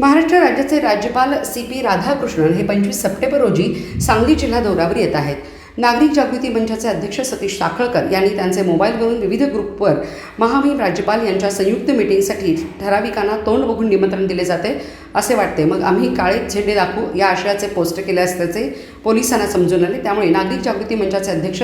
महाराष्ट्र राज्याचे राज्यपाल C P Radhakrishnan हे पंचवीस सप्टेंबर रोजी सांगली जिल्हा दौऱ्यावर येत आहेत. नागरिक जागृती मंचाचे अध्यक्ष सतीश साखळकर यांनी त्यांचे मोबाईलवरून विविध ग्रुपवर महामहिम राज्यपाल यांच्या संयुक्त मिटिंगसाठी ठराविकांना तोंड बघून निमंत्रण दिले जाते असे वाटते. मग आम्ही काळे झेंडे दाखवू या आशयाचे पोस्ट केले असल्याचे पोलिसांना समजून आले. त्यामुळे नागरिक जागृती मंचाचे अध्यक्ष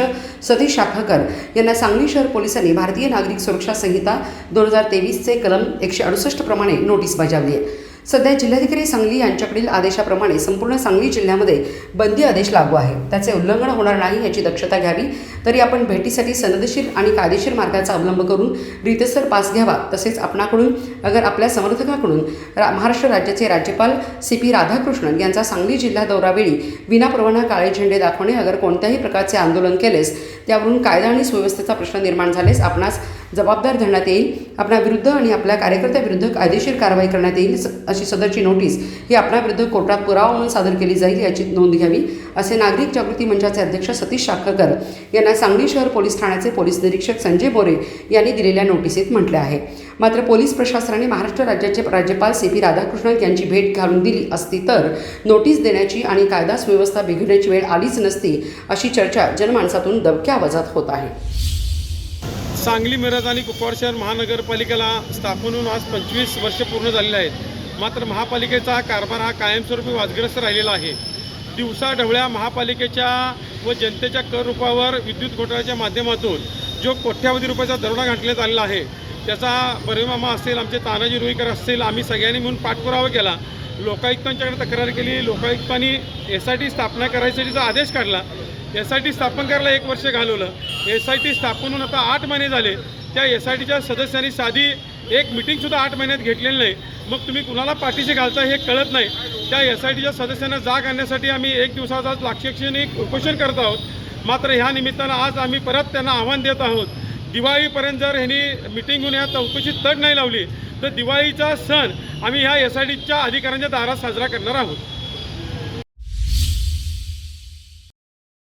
सतीश शाखळकर यांना सांगली शहर पोलिसांनी भारतीय नागरिक सुरक्षा संहिता दोन हजार तेवीसचे कलम एकशे अडुसष्ट प्रमाणे नोटीस बजावली आहे. सध्या जिल्हाधिकारी सांगली यांच्याकडील आदेशाप्रमाणे संपूर्ण सांगली जिल्ह्यामध्ये बंदी आदेश लागू आहे. त्याचे उल्लंघन होणार नाही याची दक्षता घ्यावी तरी आपण भेटीसाठी सनदशीर आणि कायदेशीर मार्गाचा अवलंब करून रीतसर पास घ्यावा तसेच आपणाकडून अगर आपल्या समर्थकाकडून रा महाराष्ट्र राज्याचे राज्यपाल सी पी राधाकृष्णन यांचा सांगली जिल्हा दौरावेळी विनापरवाना काळे झेंडे दाखवणे अगर कोणत्याही प्रकारचे आंदोलन केलेस त्यावरून कायदा आणि सुव्यवस्थेचा प्रश्न निर्माण झालेस आपणास जबाबदार धरण्यात येईल. आपणाविरुद्ध आणि आपल्या कार्यकर्त्याविरुद्ध कायदेशीर कारवाई करण्यात येईल स- अशी सदरची नोटीस ही आपणाविरुद्ध कोर्टात पुरावा म्हणून सादर केली जाईल याची नोंद घ्यावी असे नागरिक जागृती मंचाचे अध्यक्ष सतीश शाखकर यांना सांगली शहर पोलीस ठाण्याचे पोलीस निरीक्षक संजय बोरे यांनी दिलेल्या नोटिसीत म्हटले आहे. मात्र पोलीस प्रशासनाने महाराष्ट्र राज्याचे राज्यपाल सी पी राधाकृष्णन यांची भेट घालून दिली असती तर नोटीस देण्याची आणि कायदा सुव्यवस्था बिघडण्याची वेळ आलीच नसती अशी चर्चा जनमानसातून दबक्या आवाजात होत आहे. सांगली मिरज आणि कुपवाड शहर महानगरपालिकेला स्थापन होऊन आज पंचवीस वर्ष पूर्ण झालेले आहेत. मात्र महापालिकेचा हा कारभार हा कायमस्वरूपी वादग्रस्त राहिलेला आहे. दिवसा ढवळ्या महापालिकेच्या व जनतेच्या कर रूपावर विद्युत घोटाळ्याच्या माध्यमातून जो कोट्यावधी रुपयाचा दरोडा घातण्यात आलेला आहे त्याचा बरेमामा असेल आमचे तानाजी रुईकर असतील आम्ही सगळ्यांनी म्हणून पाठपुरावा केला. लोकायुक्तांच्याकडे तक्रार केली लोकायुक्तांनी एस आय टी स्थापना करायसाठीचा आदेश काढला एस आय टी स्थापन करायला एक वर्ष घालवलं. एस आय टी स्थापन होऊन आता आठ महिने झाले. त्या एस आय टीच्या सदस्यांनी साधी एक मिटिंगसुद्धा आठ महिन्यात घेतलेली नाही. मग तुम्ही कुणाला पाठीशी घालता हे कळत नाही. त्या एस आय टीच्या सदस्यांना जाग आणण्यासाठी आम्ही एक दिवसाचा आज लाक्षणिक उपोषण करत आहोत. मात्र ह्या निमित्तानं आज आम्ही परत त्यांना आव्हान देत आहोत. दिवाळीपर्यंत जर ह्यांनी मिटिंग होऊन ह्या चौकशीत तड नाही लावली तर दिवाळीचा सण आम्ही ह्या एस आय टीच्या अधिकाऱ्यांच्या दारात साजरा करणार आहोत.